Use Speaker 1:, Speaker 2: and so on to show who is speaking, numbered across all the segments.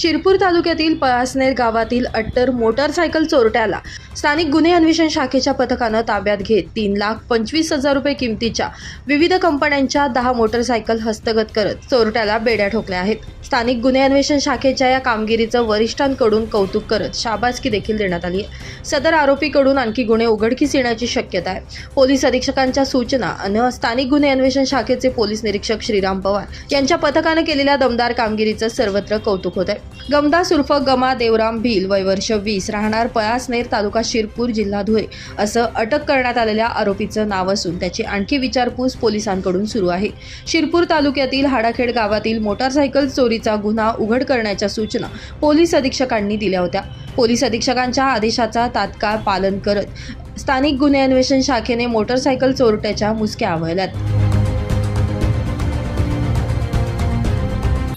Speaker 1: शिरपूर तालुक्यातील पळासनेर गावातील अट्टर मोटारसायकल चोरट्याला स्थानिक गुन्हे अन्वेषण शाखेच्या पथकानं ताब्यात घेत तीन लाख पंचवीस हजार रुपये किमतीच्या विविध कंपन्यांच्या दहा मोटारसायकल हस्तगत करत चोरट्याला बेड्या ठोकल्या आहेत. स्थानिक गुन्हे अन्वेषण शाखेच्या या कामगिरीचं वरिष्ठांकडून कौतुक करत शाबासकी देखील देण्यात आली आहे. सदर आरोपीकडून आणखी गुन्हे उघडकीस येण्याची शक्यता आहे. पोलीस अधीक्षकांच्या सूचना अन स्थानिक गुन्हे अन्वेषण शाखेचे पोलीस निरीक्षक श्रीराम पवार यांच्या पथकानं केलेल्या दमदार कामगिरीचं सर्वत्र कौतुक होत आहे. गमदास उर्फ गमा देवराम भिल वय वर्ष वीस राहणार पळासनेर तालुका शिरपूर जिल्हा धुळे असं अटक करण्यात आलेल्या आरोपीचं नाव असून त्याची आणखी विचारपूस पोलिसांकडून सुरू आहे. शिरपूर तालुक्यातील हाडाखेड गावातील मोटारसायकल चोरीचा गुन्हा उघड करण्याच्या सूचना पोलीस अधीक्षकांनी दिल्या होत्या. पोलीस अधीक्षकांच्या आदेशाचा तात्काळ पालन करत स्थानिक गुन्हे अन्वेषण शाखेने मोटारसायकल चोरट्याच्या मुसक्या आवळल्यात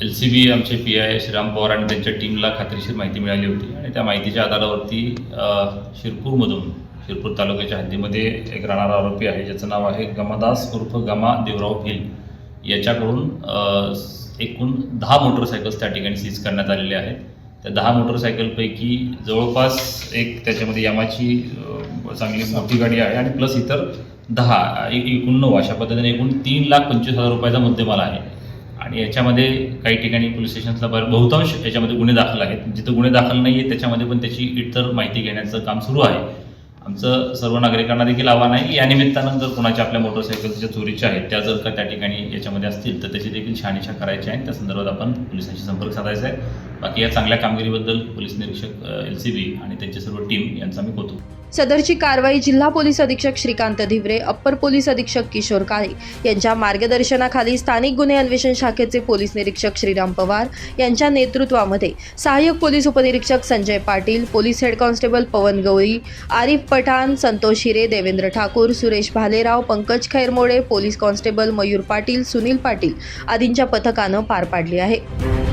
Speaker 2: एल सी बी आमचे पी आय श्रीराम पवार आणि त्यांच्या टीमला खात्रीशीर माहिती मिळाली होती. आणि त्या माहितीच्या आधारावरती शिरपूरमधून शिरपूर तालुक्याच्या हद्दीमध्ये एक राहणारा आरोपी आहे ज्याचं नाव आहे गमादास उर्फ गमा देवराव भिल. याच्याकडून एकूण दहा मोटरसायकल्स त्या ठिकाणी सीज करण्यात आलेल्या आहेत. त्या दहा मोटरसायकलपैकी जवळपास एक त्याच्यामध्ये यामाची चांगली मोठी गाडी आहे आणि प्लस इतर दहा एकूण नऊ अशा पद्धतीने एकूण तीन लाख पंचवीस हजार रुपयाचा मुद्देमाल आहे. आणि याच्यामध्ये काही ठिकाणी पोलीस स्टेशनला बरं बहुतांश याच्यामध्ये गुन्हे दाखल आहेत. जिथं गुन्हे दाखल नाही आहेत त्याच्यामध्ये पण त्याची इतर माहिती घेण्याचं काम सुरू आहे. आमचं सर्व नागरिकांना देखील आव्हान आहे. की या निमित्तानं जर कोणाच्या आपल्या मोटरसायकलच्या ज्या चोरीच्या आहेत त्या जर का त्या ठिकाणी याच्यामध्ये असतील तर त्याची देखील शहानिशा करायची आहे. त्या संदर्भात आपण पोलिसांशी संपर्क साधायचा आहे. बाकी या चांगल्या कामगिरीबद्दल पोलीस निरीक्षक एल सी बी आणि त्यांची सर्व टीम यांचा मी कौतुक.
Speaker 1: सदरची कारवाई जिल्हा पोलीस अधीक्षक श्रीकांत धिवरे अप्पर पोलीस अधीक्षक किशोर काळे यांच्या मार्गदर्शनाखाली स्थानिक गुन्हे अन्वेषण शाखेचे पोलीस निरीक्षक श्रीराम पवार यांच्या नेतृत्वामध्ये सहाय्यक पोलीस उपनिरीक्षक Sanjay Patil police head constable Pawan Gawali Arif Pathan Santosh Hire Devendra Thakur Suresh Bhalerao Pankaj Khairmode police constable Mayur Patil Sunil Patil आदींच्या पथकानं पार पाडली आहे.